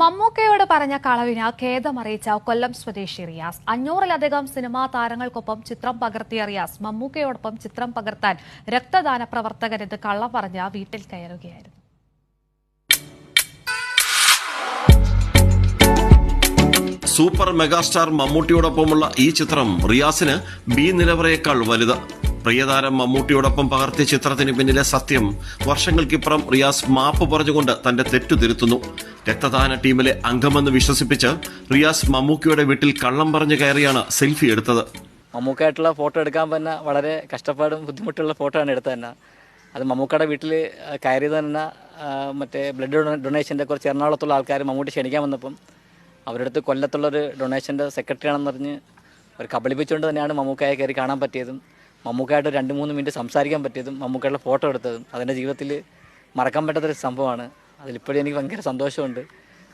മമ്മൂക്കയോട് പറഞ്ഞ കളവിന് ഖേദമറിയിച്ച കൊല്ലം സ്വദേശി റിയാസ്. അഞ്ഞൂറിലധികം സിനിമാ താരങ്ങൾക്കൊപ്പം ചിത്രം പകർത്തിയ റിയാസ്. മമ്മൂക്കയോടൊപ്പം ചിത്രം പകർത്താൻ രക്തദാന പ്രവർത്തകരെന്ന് കള്ളം പറഞ്ഞ വീട്ടിൽ കയറുകയായിരുന്നു. സൂപ്പർ മെഗാസ്റ്റാർ മമ്മൂട്ടിയോടൊപ്പമുള്ള ഈ ചിത്രം റിയാസിന് ബി നിലവറയേക്കാൾ വലുത്. പ്രിയതാരം മമ്മൂട്ടിയോടൊപ്പം പകർത്തിയ ചിത്രത്തിന് പിന്നിലെ സത്യം. വർഷങ്ങൾക്കിപ്പുറം റിയാസ് മാപ്പ് പറഞ്ഞുകൊണ്ട് തന്റെ തെറ്റു തിരുത്തുന്നു. രക്തദാന ടീമിലെ അംഗമെന്ന് വിശ്വസിപ്പിച്ച് റിയാസ് മമ്മൂക്കിയുടെ വീട്ടിൽ കള്ളം പറഞ്ഞു കയറിയാണ് സെൽഫി എടുത്തത്. മമ്മൂക്കായിട്ടുള്ള ഫോട്ടോ എടുക്കാൻ തന്നെ വളരെ കഷ്ടപ്പാടും ബുദ്ധിമുട്ടുള്ള ഫോട്ടോ ആണ് എടുത്തത് തന്നെ. അത് മമ്മൂക്കയുടെ വീട്ടിൽ കയറിയത് തന്നെ മറ്റേ ബ്ലഡ് ഡൊണേഷന്റെ കുറച്ച് എറണാകുളത്തുള്ള ആൾക്കാർ മമ്മൂട്ടി ക്ഷണിക്കാൻ വന്നപ്പം അവരടുത്ത് കൊല്ലത്തുള്ളൊരു ഡൊണേഷന്റെ സെക്രട്ടറി ആണെന്ന് അവർ കബളിപ്പിച്ചുകൊണ്ട് തന്നെയാണ് മമ്മൂക്കായെ കയറി കാണാൻ പറ്റിയതും. മമ്മൂക്കായിട്ട് രണ്ട് മൂന്ന് മിനിറ്റ് സംസാരിക്കാൻ പറ്റിയതും മമ്മൂക്കയുടെ ഫോട്ടോ എടുത്തതും അതെന്റെ ജീവിതത്തിൽ മറക്കാൻ പറ്റാത്തൊരു സംഭവമാണ്. അതിലിപ്പോഴും എനിക്ക് ഭയങ്കര സന്തോഷമുണ്ട്.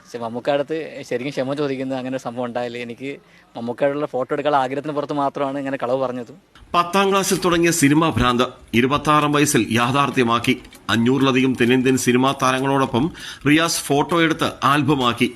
പക്ഷേ മമ്മൂക്കടുത്ത് ശരിക്കും ക്ഷമ ചോദിക്കുന്നത് അങ്ങനെ ഒരു സംഭവം ഉണ്ടായില്ല. എനിക്ക് മമ്മൂക്കായിട്ടുള്ള ഫോട്ടോ എടുക്കാനുള്ള ആഗ്രഹത്തിന് പുറത്ത് മാത്രമാണ് ഇങ്ങനെ കളവ് പറഞ്ഞത്. പത്താം ക്ലാസ്സിൽ തുടങ്ങിയ സിനിമാ ഭ്രാന്ത് ഇരുപത്താറാം വയസ്സിൽ യാഥാർത്ഥ്യമാക്കി. അഞ്ഞൂറിലധികം തെന്നിന്ത്യൻ സിനിമാ താരങ്ങളോടൊപ്പം റിയാസ് ഫോട്ടോ എടുത്ത് ആൽബമാക്കി.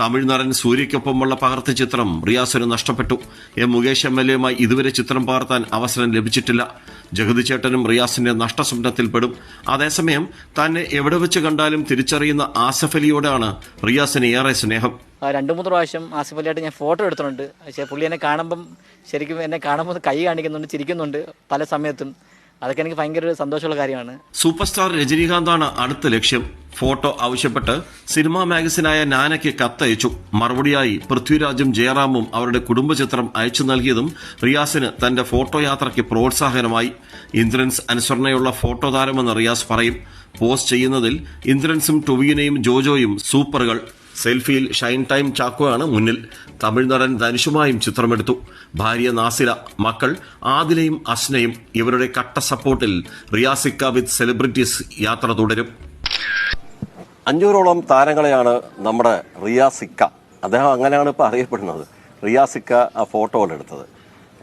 തമിഴ് നടൻ സൂര്യയ്ക്കൊപ്പമുള്ള പകർത്ത ചിത്രം റിയാസിന് നഷ്ടപ്പെട്ടു. എം മുകേഷ് എം എൽ എയുമായി ഇതുവരെ ചിത്രം പകർത്താൻ അവസരം ലഭിച്ചിട്ടില്ല. ജഗതി ചേട്ടനും റിയാസിന്റെ നഷ്ടസ്വപ്നത്തിൽപ്പെടും. അതേസമയം തന്നെ എവിടെ വെച്ച് കണ്ടാലും തിരിച്ചറിയുന്ന ആസഫ് അലിയോടാണ് റിയാസിന് ഏറെ സ്നേഹം. രണ്ട് മൂന്ന് പ്രാവശ്യം ആസിഫ് അലിയായിട്ട് ഞാൻ ഫോട്ടോ എടുത്തിട്ടുണ്ട്. പക്ഷേ പുള്ളി എന്നെ കാണുമ്പം ശരിക്കും എന്നെ കാണുമ്പോൾ കൈ കാണിക്കുന്നുണ്ട് ചിരിക്കുന്നുണ്ട് പല സമയത്തും. അതൊക്കെ എനിക്ക് ഭയങ്കര ഒരു സന്തോഷമുള്ള കാര്യമാണ്. സൂപ്പർ സ്റ്റാർ രജനീകാന്താണ് അടുത്ത ലക്ഷ്യം. ഫോട്ടോ ആവശ്യപ്പെട്ട് സിനിമാ മാഗസിനായ നാനയ്ക്ക് കത്തയച്ചു. മറുപടിയായി പൃഥ്വിരാജും ജയറാമും അവരുടെ കുടുംബചിത്രം അയച്ചു നൽകിയതും റിയാസിന് തന്റെ ഫോട്ടോ യാത്രയ്ക്ക് പ്രോത്സാഹനമായി. ഇന്ദ്രൻസ് അനുസരണയുള്ള ഫോട്ടോ താരമെന്ന് റിയാസ് പറയും. പോസ്റ്റ് ചെയ്യുന്നതിൽ ഇന്ദ്രൻസും ടൊവിയനയും ജോജോയും സൂപ്പറുകൾ. സെൽഫിയിൽ ഷൈൻ ടൈം ചാക്കോയാണ് മുന്നിൽ. തമിഴ് നടൻ ധനുഷുമായും ചിത്രമെടുത്തു. ഭാര്യ നാസില മക്കൾ ആദിലയും അസ്നയും ഇവരുടെ കട്ട സപ്പോർട്ടിൽ റിയാസിക്ക വിത്ത് സെലിബ്രിറ്റീസ് യാത്ര തുടരും. അഞ്ഞൂറോളം താരങ്ങളെയാണ് നമ്മുടെ റിയാസിക്ക അദ്ദേഹം അങ്ങനെയാണ് ഇപ്പോൾ അറിയപ്പെടുന്നത്. റിയാസിക്ക ആ ഫോട്ടോകൾ എടുത്തത്.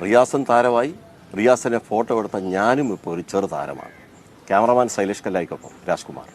റിയാസും താരമായി. റിയാസിനെ ഫോട്ടോ എടുത്ത ഞാനും ഇപ്പോൾ ഒരു ചെറു താരമാണ്. ക്യാമറമാൻ ശൈലേഷ് കല്ലായിക്കൊപ്പം രാജ്കുമാർ.